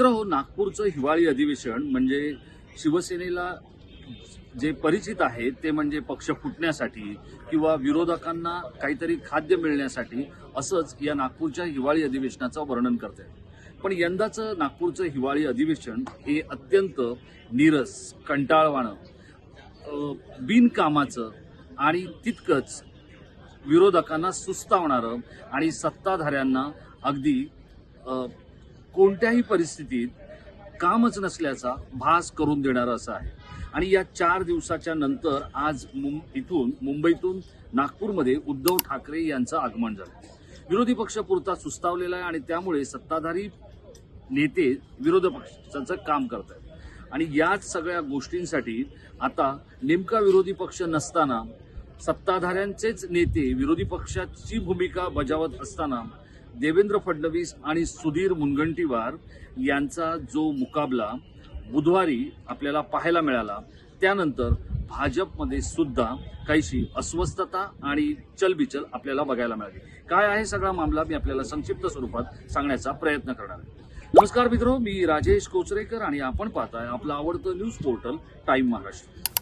मित्र हो नागपूरचं हिवाळी अधिवेशन म्हणजे शिवसेनेला जे परिचित आहे ते म्हणजे पक्ष फुटण्यासाठी किंवा विरोधकांना काहीतरी खाद्य मिळण्यासाठी असंच या नागपूरच्या हिवाळी अधिवेशनाचं वर्णन करते पण यंदाचं नागपूरचं हिवाळी अधिवेशन हे अत्यंत नीरस कंटाळवाणं बिनकामाचं आणि तितकंच विरोधकांना सुस्तावणारं आणि सत्ताधाऱ्यांना अगदी कोणत्याही परिस्थितीत कामच नसल्याचा भास करून देणारं असं आहे. आणि या चार दिवसाच्या नंतर आज मुं इथून मुंबईतून नागपूरमध्ये उद्धव ठाकरे यांचं आगमन झालं. विरोधी पक्ष पुरता सुस्तावलेला आहे आणि त्यामुळे सत्ताधारी नेते विरोधी पक्षाचं काम करत आहेत आणि याच सगळ्या गोष्टींसाठी आता नेमका विरोधी पक्ष नसताना सत्ताधाऱ्यांचेच नेते विरोधी पक्षाची भूमिका बजावत असताना देवेंद्र फडणवीस आणि सुधीर मुनगंटीवार यांचा जो मुकाबला बुधवारी आपल्याला पाहायला मिळाला त्यानंतर भाजपमध्ये सुद्धा काहीशी अस्वस्थता आणि चलबिचल आपल्याला बघायला मिळाली. काय आहे सगळा मामला? मी आपल्याला संक्षिप्त स्वरूपात सांगण्याचा प्रयत्न करणार आहे. नमस्कार मित्र मी राजेश कोचरेकर आणि आपण पाहताय आपलं आवडतं न्यूज पोर्टल टाइम महाराष्ट्र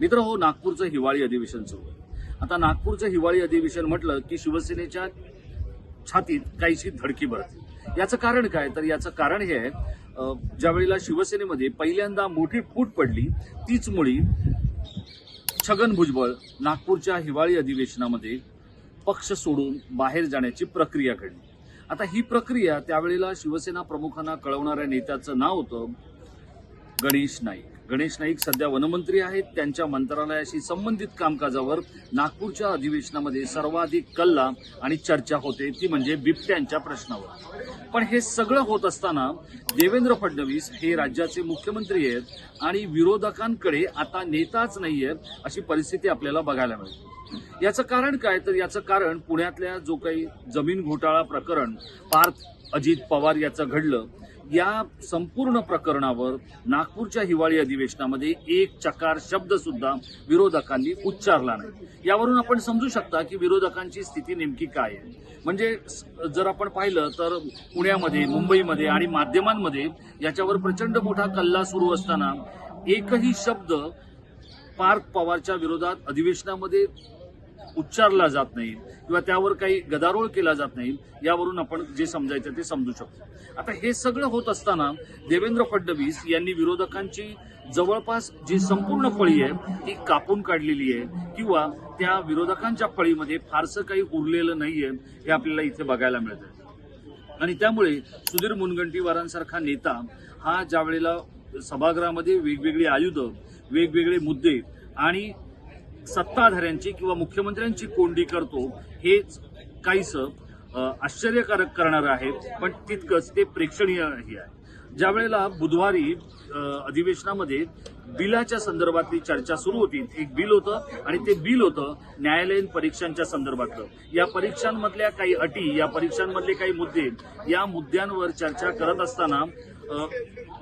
मित्र हो नागपूरचं हिवाळी अधिवेशन सुरू आहे. आता नागपूरचं हिवाळी अधिवेशन म्हटलं की शिवसेनेच्या छातीत काहीशी धडकी भरते. याचं कारण काय? तर याचं कारण हे आहे ज्या वेळेला शिवसेनेमध्ये पहिल्यांदा मोठी फूट पडली तीच मुळी छगन भुजबळ नागपूरच्या हिवाळी अधिवेशनामध्ये पक्ष सोडून बाहेर जाण्याची प्रक्रिया घडली. आता ही प्रक्रिया त्यावेळेला शिवसेना प्रमुखांना कळवणाऱ्या नेत्याचं नाव होतं गणेश नाईक. गणेश नाईक सध्या वनमंत्री आहेत. त्यांच्या मंत्रालयाशी संबंधित कामकाजावर नागपूरच्या अधिवेशनामध्ये सर्वाधिक कल्ला आणि चर्चा होते. ती म्हणजे बिबट्यांच्या प्रश्नावर. पण हे सगळं होत असताना देवेंद्र फडणवीस हे राज्याचे मुख्यमंत्री आहेत आणि विरोधकांकडे आता नेताच नाहीये अशी परिस्थिती आपल्याला बघायला मिळते. याचं कारण काय? तर याचं कारण पुण्यातल्या जो काही जमीन घोटाळा प्रकरण पार्थ अजित पवार याचं घडलं या संपूर्ण प्रकरणावर नागपूरच्या हिवाळी अधिवेशनामध्ये एक चकार शब्द सुद्धा विरोधकांनी उच्चारला नाही. यावरून आपण समजू शकता की विरोधकांची स्थिती नेमकी काय आहे. म्हणजे जर आपण पाहिलं तर पुण्यामध्ये मुंबईमध्ये आणि माध्यमांमध्ये याच्यावर प्रचंड मोठा कल्ला सुरू असताना एकही शब्द पार्थ पवारच्या विरोधात अधिवेशनामध्ये उच्चारला जात नाही. किंवा त्यावर काही गदारोळ केला जात नाही यावरून आपण जे समजायचं ते समजू शकतो. आता हे सगळं होत असताना देवेंद्र फडणवीस यांनी विरोधकांची जवळपास जी संपूर्ण फळी आहे ती कापून काढलेली आहे किंवा त्या विरोधकांच्या फळीमध्ये फारसं काही उरलेलं नाहीये हे आपल्याला इथे बघायला मिळतं आणि त्यामुळे सुधीर मुनगंटीवारांसारखा नेता हा ज्या वेळेला सभागृहामध्ये वेगवेगळी आयुधं वेगवेगळे मुद्दे आणि सत्ताधाऱ्यांची किंवा मुख्यमंत्र्यांची कोंडी करतो हेच काहीसं आश्चर्यकारक करणारं आहे पण तितकंच ते प्रेक्षणीयही आहे. ज्या वेळेला बुधवारी अधिवेशनामध्ये बिलाच्या संदर्भातली चर्चा सुरू होती एक बिल होतं आणि ते बिल होतं न्यायालयीन परीक्षांच्या संदर्भातलं. या परीक्षांमधल्या काही अटी या परीक्षांमधले काही मुद्दे या मुद्द्यांवर चर्चा करत असताना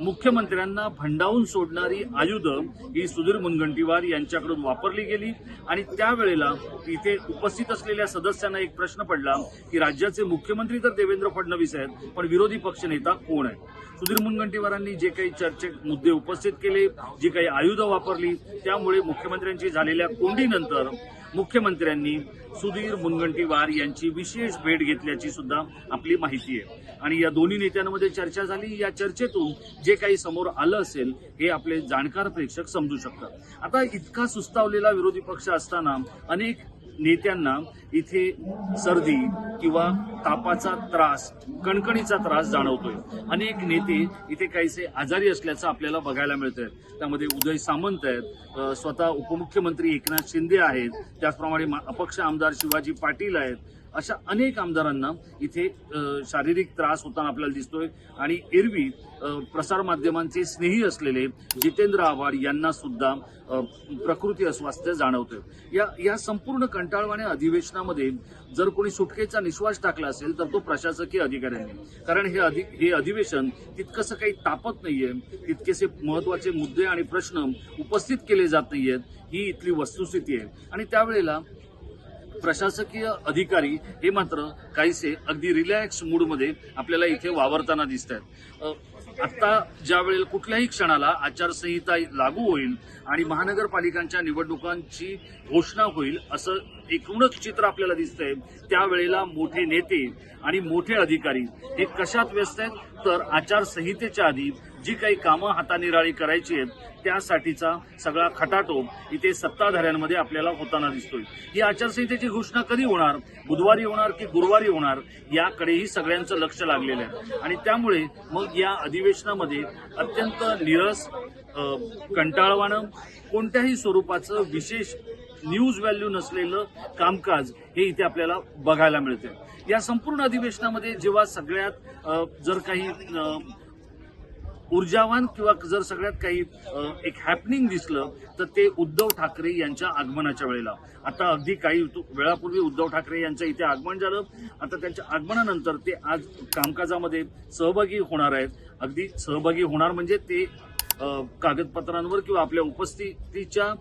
मुख्यमंत्र्यांना भंडावून सोडणारी आयुधं ही सुधीर मुनगंटीवार यांच्याकडून वापरली गेली आणि त्यावेळेला इथे उपस्थित असलेल्या सदस्यांना एक प्रश्न पडला की राज्याचे मुख्यमंत्री तर देवेंद्र फडणवीस आहेत पण विरोधी पक्षनेता कोण आहे सुधीर मुनगंटीवारांनी जे काही चर्चे मुद्दे उपस्थित केले जी काही आयुधं वापरली त्यामुळे मुख्यमंत्र्यांची झालेल्या कोंडीनंतर मुख्यमंत्र्यांनी सुधीर मुनगंटीवार यांची विशेष भेट घेतल्याची सुद्धा आपली माहिती आहे. आणि या दोन्ही नेत्यांमध्ये चर्चा झाली. या चर्चेतून जे काही समोर आलं असेल हे आपले जाणकार प्रेक्षक समजू शकतात. आता इतका सुस्तावलेला विरोधी पक्ष असताना अनेक नेत्यांना इथे सर्दी किंवा तापाचा त्रास कणकणीचा त्रास जाणवतोय. अनेक नेते इथे काहीसे आजारी असल्याचं आपल्याला बघायला मिळतंय. त्यामध्ये उदय सामंत आहेत स्वतः उपमुख्यमंत्री एकनाथ शिंदे आहेत त्याचप्रमाणे अपक्ष आमदार शिवाजी पाटील आहेत अशा अनेक आमदारांना इथे शारीरिक त्रास होताना आपल्याला दिसतोय. आणि एरवी प्रसारमाध्यमांचे स्नेही असलेले जितेंद्र आव्हाड यांना सुद्धा प्रकृती अस्वास्थ्य जाणवतोय. या या संपूर्ण कंटाळवाण्या अधिवेशनामध्ये जर कोणी सुटकेचा निश्वास टाकला असेल तर तो प्रशासकीय अधिकाऱ्यांनी. कारण हे अधि हे अधिवेशन तितकंसं काही तापत नाहीये तितकेसे महत्त्वाचे मुद्दे आणि प्रश्न उपस्थित केले जात नाहीयेत ही इथली वस्तुस्थिती आहे. आणि त्यावेळेला प्रशासकीय अधिकारी हे मात्र काहीसे अगदी रिलॅक्स मूडमध्ये आपल्याला इथे वावरताना दिसत आहेत आत्ता ज्या वेळेला कुठल्याही क्षणाला आचारसंहिता लागू होईल आणि महानगरपालिकांच्या निवडणुकांची घोषणा होईल असं एकूणच चित्र आपल्याला दिसतंय त्यावेळेला मोठे नेते आणि मोठे अधिकारी हे कशात व्यस्त आहेत? तर आचारसंहितेच्या आधी जी काही कामं हातानिराळी करायची आहेत त्यासाठीचा सगळा खटाटोप इथे सत्ताधाऱ्यांमध्ये आपल्याला होताना दिसतोय. ही आचारसंहितेची घोषणा कधी होणार? बुधवारी होणार की गुरुवारी होणार? याकडेही सगळ्यांचं लक्ष लागलेलं आहे. आणि त्यामुळे मग या अधिवेशनामध्ये अत्यंत निरस कंटाळवाणं कोणत्याही स्वरूपाचं विशेष न्यूज व्हॅल्यू नसलेलं कामकाज हे इथे आपल्याला बघायला मिळते या संपूर्ण अधिवेशनामध्ये जेव्हा सगळ्यात जर काही ऊर्जावान किंवा जर सगळ्यात काही एक हॅपनिंग दिसलं तर ते उद्धव ठाकरे यांच्या आगमनाच्या वेळेला. आता अगदी काही वेळापूर्वी उद्धव ठाकरे यांचं इथे आगमन झालं. आता त्यांच्या आगमनानंतर ते आज कामकाजामध्ये सहभागी होणार आहेत. अगदी सहभागी होणार म्हणजे ते कागदपत्रांवर किंवा आपल्या उपस्थितीच्या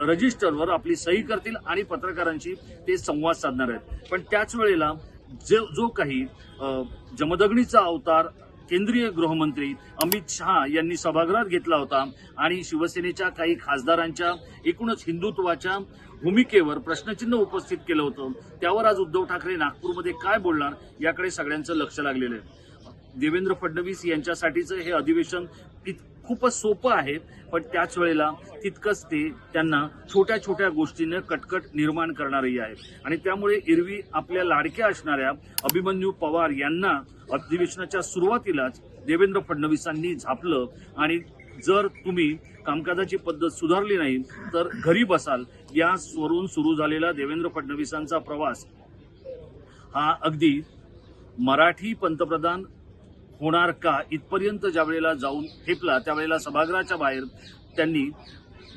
रजिस्टरवर आपली सही करतील आणि पत्रकारांशी ते संवाद साधणार आहेत. पण त्याच वेळेला जो जो काही जमदग्नीचा जमदगणीचा अवतार केंद्रीय गृहमंत्री अमित शहा यांनी सभागृहात घेतला होता आणि शिवसेनेच्या काही खासदारांच्या एकूणच हिंदुत्वाच्या भूमिकेवर प्रश्नचिन्ह उपस्थित केलं होतं. त्यावर आज उद्धव ठाकरे नागपूरमध्ये काय बोलणार याकडे सगळ्यांचं लक्ष लागलेलं आहे. देवेंद्र फडणवीस यांच्यासाठीचं हे अधिवेशन इत खूपच सोपं आहे पण त्याच वेळेला तितकंच ते त्यांना छोट्या छोट्या गोष्टीनं कटकट निर्माण करणारही आहे. आणि त्यामुळे एरवी आपल्या लाडक्या असणाऱ्या अभिमन्यू पवार यांना अधिवेशनाच्या सुरुवातीलाच देवेंद्र फडणवीसांनी झापलं. आणि जर तुम्ही कामकाजाची पद्धत सुधारली नाही तर घरी बसाल. या स्वरून सुरू झालेला देवेंद्र फडणवीसांचा प्रवास हा अगदी मराठी पंतप्रधान होणार का? इथपर्यंत ज्या वेळेला जाऊन ठेपला त्यावेळेला सभागृहाच्या बाहेर त्यांनी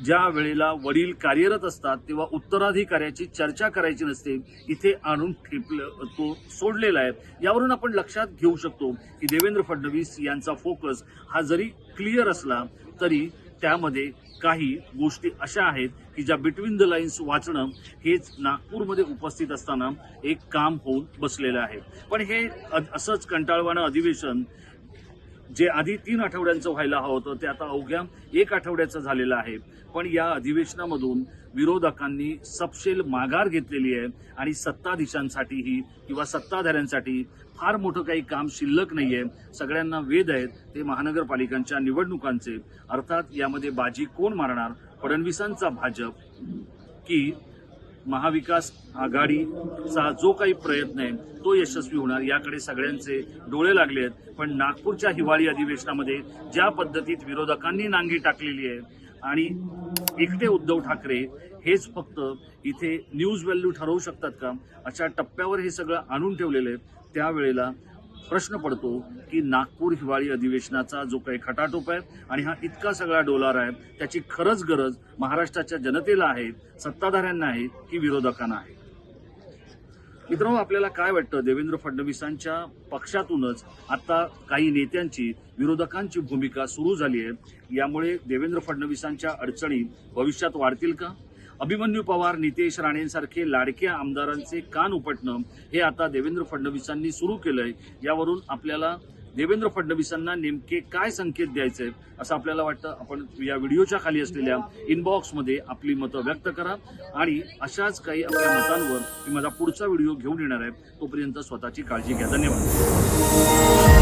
ज्या वेळेला वडील कार्यरत असतात तेव्हा उत्तराधिकाऱ्याची चर्चा करायची नसते इथे आणून ठेपलं तो सोडलेला आहे. यावरून आपण लक्षात घेऊ शकतो की देवेंद्र फडणवीस यांचा फोकस हा जरी क्लिअर असला तरी त्यामध्ये काही गोष्टी अशा आहेत की ज्या बिटवीन द लाईन्स वाचणं हेच नागपूरमध्ये उपस्थित असताना एक काम होऊन बसलेलं आहे. पण हे असंच कंटाळवाणं अधिवेशन जे आधी तीन आठवड्यांचं व्हायला हवं होतं ते आता अवघ्या एक आठवड्याचं झालेलं आहे. पण या अधिवेशनामधून विरोधकांनी सपशेल माघार घेतलेली आहे आणि सत्ताधीशांसाठीही किंवा सत्ताधाऱ्यांसाठी फार मोठं काही काम शिल्लक नाही आहे सगळ्यांना वेद आहेत ते महानगरपालिकांच्या निवडणुकांचे. अर्थात यामध्ये बाजी कोण मारणार? फडणवीसांचा भाजप की महाविकास आघाडीचा जो काही प्रयत्न आहे तो यशस्वी होणार. याकडे सगळ्यांचे डोळे लागले आहेत. पण नागपूरच्या हिवाळी अधिवेशनामध्ये ज्या पद्धतीत विरोधकांनी नांगी टाकलेली आहे आणि एकटे उद्धव ठाकरे हेच फक्त इथे न्यूज व्हॅल्यू ठरवू शकतात का? अशा टप्प्यावर हे सगळं आणून ठेवलेलं आहे. त्यावेळेला प्रश्न पडतो की नागपूर हिवाळी अधिवेशनाचा जो काही खटाटोप आहे आणि हा इतका सगळा डोलार आहे त्याची खरंच गरज महाराष्ट्राच्या जनतेला आहे सत्ताधाऱ्यांना आहे की विरोधकांना आहे? मित्रांनो आपल्याला काय वाटतं? देवेंद्र फडणवीसांच्या पक्षातूनच आता काही नेत्यांची विरोधकांची भूमिका सुरू झाली आहे. यामुळे देवेंद्र फडणवीसांच्या अडचणी भविष्यात वाढतील का? अभिमन्यू पवार नितेश राणेंसारखे लाडक्या आमदारांचे कान उपटणं हे आता देवेंद्र फडणवीसांनी सुरू केलंय. यावरून आपल्याला देवेंद्र फडणवीसांना नेमके काय संकेत द्यायचे असं आपल्याला वाटतं. आपण या व्हिडिओच्या खाली असलेल्या इनबॉक्समध्ये आपली मतं व्यक्त करा आणि अशाच काही आपल्या मतांवर मी माझा पुढचा व्हिडिओ घेऊन येणार आहे. तोपर्यंत स्वतःची काळजी घ्या. धन्यवाद.